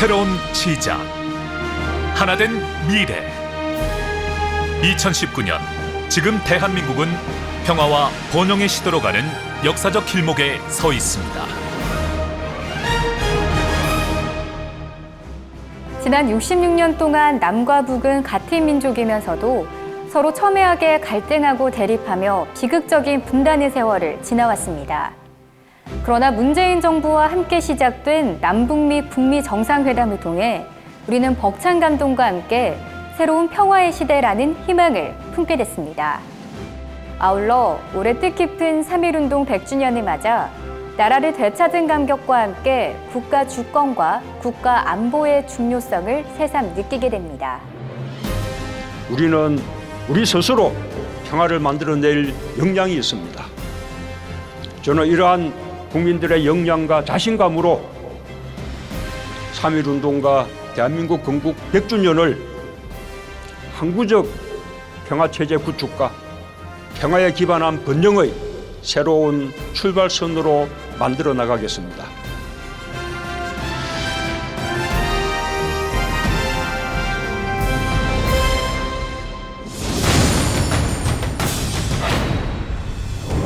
새로운 시작 하나된 미래 2019년 지금 대한민국은 평화와 번영의 시도로 가는 역사적 길목에 서 있습니다. 지난 66년 동안 남과 북은 같은 민족이면서도 서로 첨예하게 갈등하고 대립하며 비극적인 분단의 세월을 지나왔습니다. 그러나 문재인 정부와 함께 시작된 남북미 북미 정상회담을 통해 우리는 벅찬 감동과 함께 새로운 평화의 시대라는 희망을 품게 됐습니다. 아울러 올해 뜻깊은 3.1운동 100주년을 맞아 나라를 되찾은 감격과 함께 국가 주권과 국가 안보의 중요성을 새삼 느끼게 됩니다. 우리는 우리 스스로 평화를 만들어낼 역량이 있습니다. 저는 이러한 국민들의 역량과 자신감으로 3.1운동과 대한민국 건국 100주년을 항구적 평화체제 구축과 평화에 기반한 번영의 새로운 출발선으로 만들어 나가겠습니다.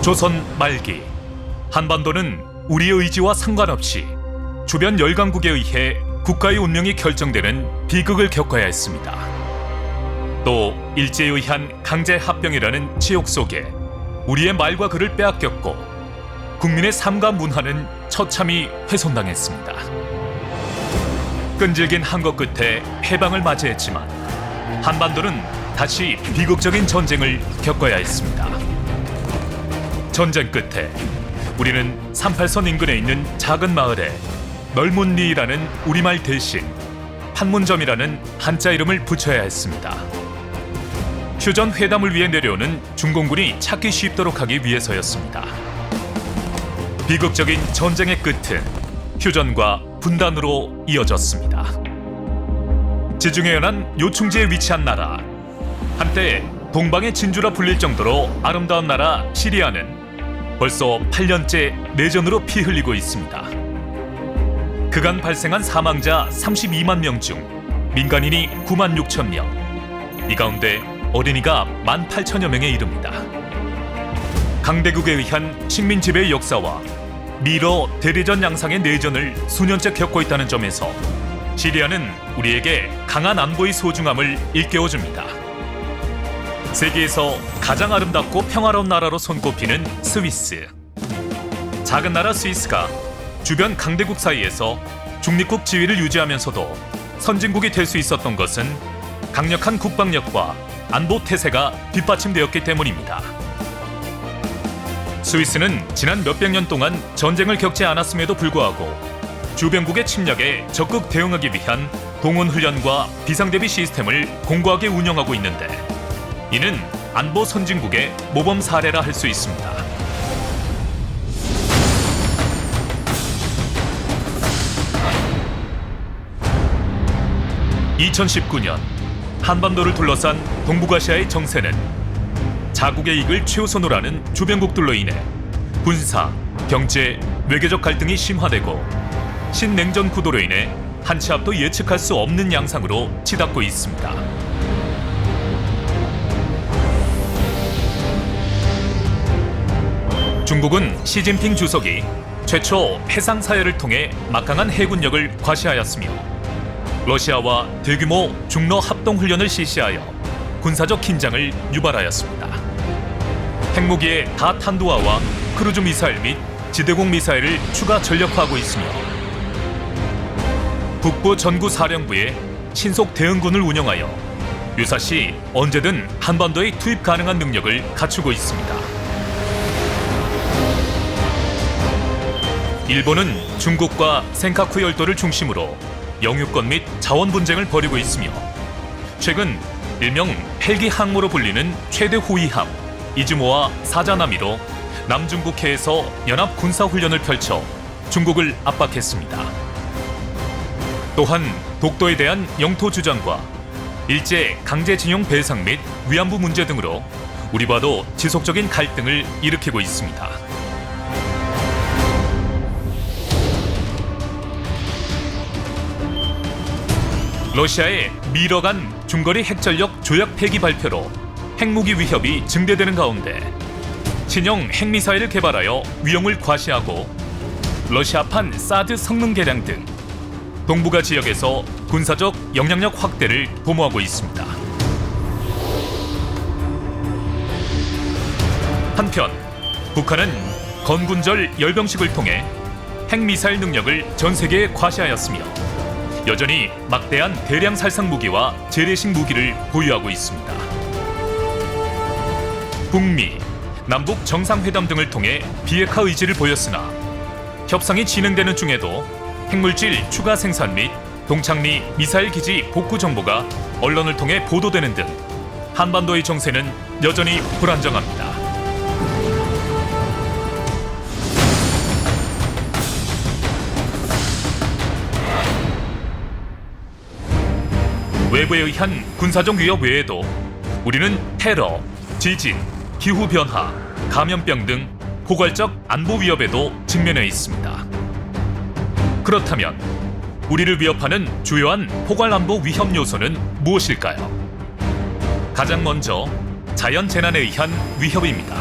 조선 말기 한반도는 우리의 의지와 상관없이 주변 열강국에 의해 국가의 운명이 결정되는 비극을 겪어야 했습니다. 또 일제에 의한 강제 합병이라는 지옥 속에 우리의 말과 글을 빼앗겼고 국민의 삶과 문화는 처참히 훼손당했습니다. 끈질긴 항거 끝에 해방을 맞이했지만 한반도는 다시 비극적인 전쟁을 겪어야 했습니다. 전쟁 끝에 우리는 38선 인근에 있는 작은 마을에 널문리라는 우리말 대신 판문점이라는 한자 이름을 붙여야 했습니다. 휴전 회담을 위해 내려오는 중공군이 찾기 쉽도록 하기 위해서였습니다. 비극적인 전쟁의 끝은 휴전과 분단으로 이어졌습니다. 지중해 연안 요충지에 위치한 나라 한때 동방의 진주라 불릴 정도로 아름다운 나라 시리아는 벌써 8년째 내전으로 피 흘리고 있습니다. 그간 발생한 사망자 32만 명 중 민간인이 9만 6천 명. 이 가운데 어린이가 1만 8천여 명에 이릅니다. 강대국에 의한 식민 지배의 역사와 미러 대리전 양상의 내전을 수년째 겪고 있다는 점에서 시리아는 우리에게 강한 안보의 소중함을 일깨워줍니다. 세계에서 가장 아름답고 평화로운 나라로 손꼽히는 스위스. 작은 나라 스위스가 주변 강대국 사이에서 중립국 지위를 유지하면서도 선진국이 될 수 있었던 것은 강력한 국방력과 안보 태세가 뒷받침되었기 때문입니다. 스위스는 지난 몇백 년 동안 전쟁을 겪지 않았음에도 불구하고 주변국의 침략에 적극 대응하기 위한 동원 훈련과 비상대비 시스템을 공고하게 운영하고 있는데 이는 안보 선진국의 모범 사례라 할 수 있습니다. (2019년) 한반도를 둘러싼 동북아시아의 정세는 자국의 이익을 최우선으로 하는 주변국들로 인해 군사, 경제, 외교적 갈등이 심화되고 신냉전 구도로 인해 한치 앞도 예측할 수 없는 양상으로 치닫고 있습니다. 중국은 시진핑 주석이 최초 해상 사열을 통해 막강한 해군력을 과시하였으며 러시아와 대규모 중러 합동 훈련을 실시하여 군사적 긴장을 유발하였습니다. 핵무기의 다탄두아와 크루즈 미사일 및 지대공 미사일을 추가 전력화하고 있으며 북부 전구 사령부에 신속 대응군을 운영하여 유사시 언제든 한반도에 투입 가능한 능력을 갖추고 있습니다. 일본은 중국과 센카쿠 열도를 중심으로 영유권 및 자원 분쟁을 벌이고 있으며 최근 일명 헬기 항모로 불리는 최대 호위함 이즈모와 사자나미로 남중국해에서 연합 군사 훈련을 펼쳐 중국을 압박했습니다. 또한 독도에 대한 영토 주장과 일제 강제징용 배상 및 위안부 문제 등으로 우리와도 지속적인 갈등을 일으키고 있습니다. 러시아의 미러 간 중거리 핵전력 조약 폐기 발표로 핵무기 위협이 증대되는 가운데 신형 핵미사일을 개발하여 위험을 과시하고 러시아판 사드 성능 개량 등 동북아 지역에서 군사적 영향력 확대를 도모하고 있습니다. 한편 북한은 건군절 열병식을 통해 핵미사일 능력을 전 세계에 과시하였으며 여전히 막대한 대량 살상 무기와 재래식 무기를 보유하고 있습니다. 북미, 남북 정상회담 등을 통해 비핵화 의지를 보였으나 협상이 진행되는 중에도 핵물질 추가 생산 및 동창리 미사일 기지 복구 정보가 언론을 통해 보도되는 등 한반도의 정세는 여전히 불안정합니다. 외부에 의한 군사적 위협 외에도 우리는 테러, 지진, 기후 변화, 감염병 등 포괄적 안보 위협에도 직면해 있습니다. 그렇다면 우리를 위협하는 주요한 포괄 안보 위협 요소는 무엇일까요? 가장 먼저 자연 재난에 의한 위협입니다.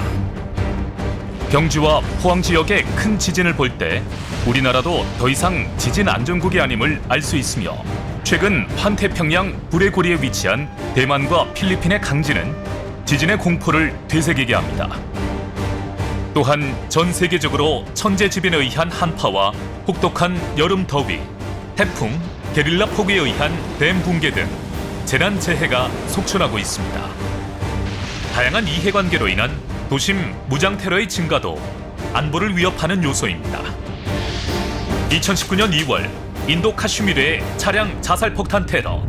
경주와 포항 지역의 큰 지진을 볼 때 우리나라도 더 이상 지진 안전국이 아님을 알 수 있으며 최근 환태평양 불의 고리에 위치한 대만과 필리핀의 강진은 지진의 공포를 되새기게 합니다. 또한 전 세계적으로 천재지변에 의한 한파와 혹독한 여름 더위, 태풍, 게릴라 폭우에 의한 댐 붕괴 등 재난 재해가 속출하고 있습니다. 다양한 이해관계로 인한 도심 무장 테러의 증가도 안보를 위협하는 요소입니다. 2019년 2월 인도 카슈미르의 차량 자살 폭탄 테러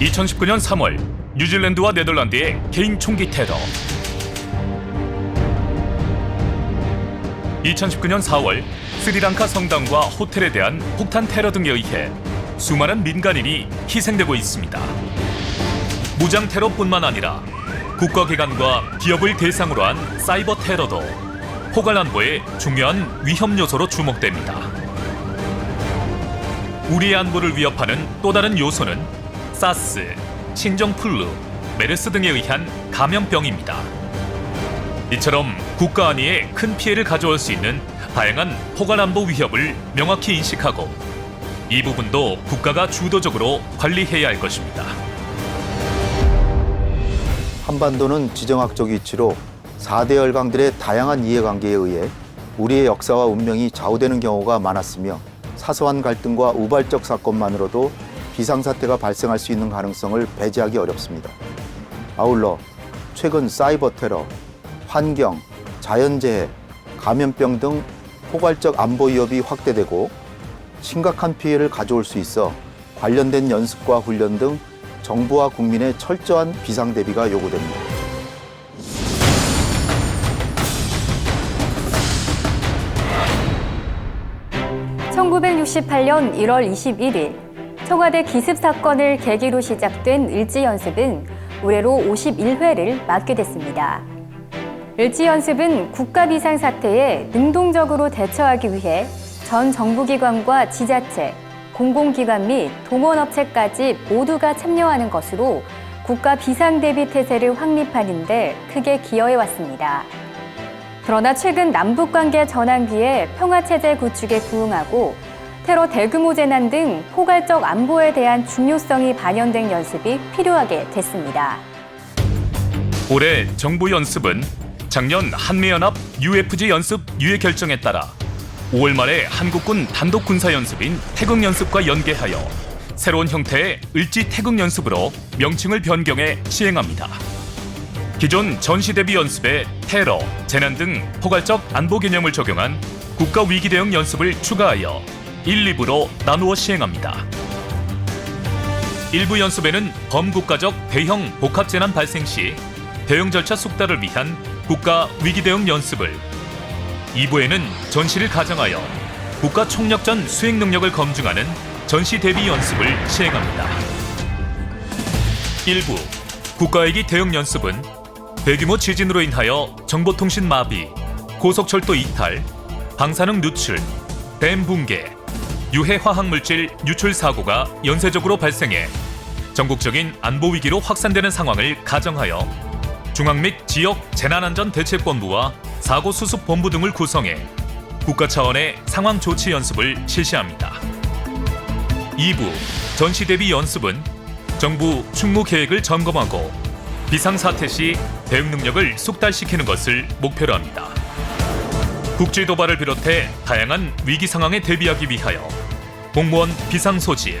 2019년 3월 뉴질랜드와 네덜란드의 개인 총기 테러 2019년 4월 스리랑카 성당과 호텔에 대한 폭탄 테러 등에 의해 수많은 민간인이 희생되고 있습니다. 무장 테러뿐만 아니라 국가기관과 기업을 대상으로 한 사이버 테러도 포괄 안보의 중요한 위험 요소로 주목됩니다. 우리의 안보를 위협하는 또 다른 요소는 사스, 신종플루, 메르스 등에 의한 감염병입니다. 이처럼 국가 안위에 큰 피해를 가져올 수 있는 다양한 포괄 안보 위협을 명확히 인식하고 이 부분도 국가가 주도적으로 관리해야 할 것입니다. 한반도는 지정학적 위치로 4대 열강들의 다양한 이해관계에 의해 우리의 역사와 운명이 좌우되는 경우가 많았으며 사소한 갈등과 우발적 사건만으로도 비상사태가 발생할 수 있는 가능성을 배제하기 어렵습니다. 아울러 최근 사이버 테러, 환경, 자연재해, 감염병 등 포괄적 안보 위협이 확대되고 심각한 피해를 가져올 수 있어 관련된 연습과 훈련 등 정부와 국민의 철저한 비상 대비가 요구됩니다. (1968년 1월 21일) 청와대 기습 사건을 계기로 시작된 일지 연습은 올해로 (51회를) 맞게 됐습니다. 일지 연습은 국가 비상 사태에 능동적으로 대처하기 위해 전 정부기관과 지자체, 공공기관 및 동원업체까지 모두가 참여하는 것으로 국가 비상대비 태세를 확립하는 데 크게 기여해 왔습니다. 그러나 최근 남북관계 전환기에 평화체제 구축에 부응하고 테러 대규모 재난 등 포괄적 안보에 대한 중요성이 반영된 연습이 필요하게 됐습니다. 올해 정부 연습은 작년 한미연합 UFG 연습 유예 결정에 따라 5월 말에 한국군 단독 군사 연습인 태극 연습과 연계하여 새로운 형태의 을지 태극 연습으로 명칭을 변경해 시행합니다. 기존 전시 대비 연습에 테러, 재난 등 포괄적 안보 개념을 적용한 국가 위기 대응 연습을 추가하여 1, 2부로 나누어 시행합니다. 일부 연습에는 범국가적 대형 복합 재난 발생 시 대응 절차 숙달을 위한 국가 위기 대응 연습을 2부에는 전시를 가정하여 국가 총력전 수행 능력을 검증하는 전시 대비 연습을 시행합니다. 1부 국가위기 대응 연습은 대규모 지진으로 인하여 정보통신 마비, 고속철도 이탈, 방사능 누출, 댐 붕괴, 유해 화학 물질 유출 사고가 연쇄적으로 발생해 전국적인 안보 위기로 확산되는 상황을 가정하여 중앙 및 지역 재난안전 대책본부와 사고 수습 본부 등을 구성해 국가 차원의 상황 조치 연습을 실시합니다. 2부 전시 대비 연습은 정부 충무 계획을 점검하고 비상 사태 시 대응 능력을 숙달시키는 것을 목표로 합니다. 국제 도발을 비롯해 다양한 위기 상황에 대비하기 위하여 공무원 비상 소집,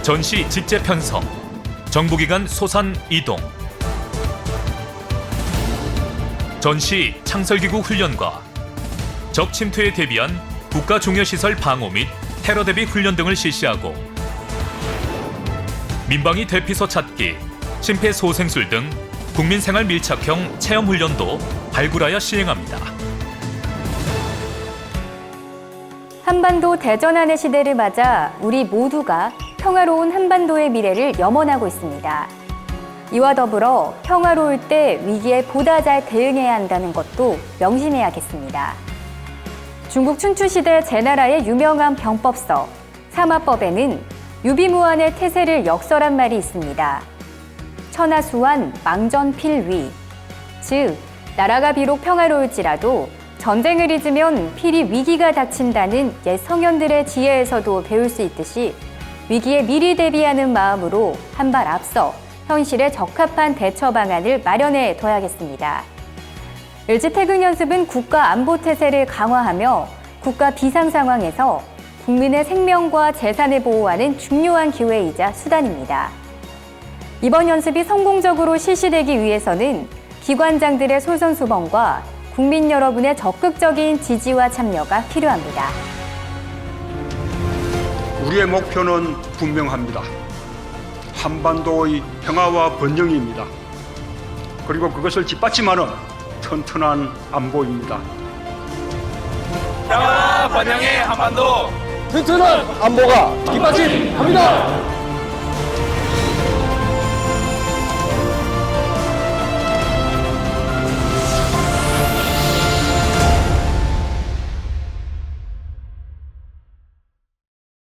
전시 직제 편성, 정부기관 소산 이동, 전시 창설기구 훈련과 적 침투에 대비한 국가 중요시설 방호 및 테러 대비 훈련 등을 실시하고 민방위 대피소 찾기, 심폐소생술 등 국민생활 밀착형 체험 훈련도 발굴하여 시행합니다. 한반도 대전환의 시대를 맞아 우리 모두가 평화로운 한반도의 미래를 염원하고 있습니다. 이와 더불어 평화로울 때 위기에 보다 잘 대응해야 한다는 것도 명심해야겠습니다. 중국 춘추시대 제나라의 유명한 병법서 사마법에는 유비무환의 태세를 역설한 말이 있습니다. 천하수완 망전필위 즉 나라가 비록 평화로울지라도 전쟁을 잊으면 필히 위기가 닥친다는 옛 성현들의 지혜에서도 배울 수 있듯이 위기에 미리 대비하는 마음으로 한 발 앞서 현실에 적합한 대처 방안을 마련해 둬야겠습니다. 일지태극 연습은 국가 안보 태세를 강화하며 국가 비상 상황에서 국민의 생명과 재산을 보호하는 중요한 기회이자 수단입니다. 이번 연습이 성공적으로 실시되기 위해서는 기관장들의 솔선수범과 국민 여러분의 적극적인 지지와 참여가 필요합니다. 우리의 목표는 분명합니다. 한반도의 평화와 번영입니다. 그리고 그것을 뒷받침하는 튼튼한 안보입니다. 튼튼한 안보가 뒷받침합니다.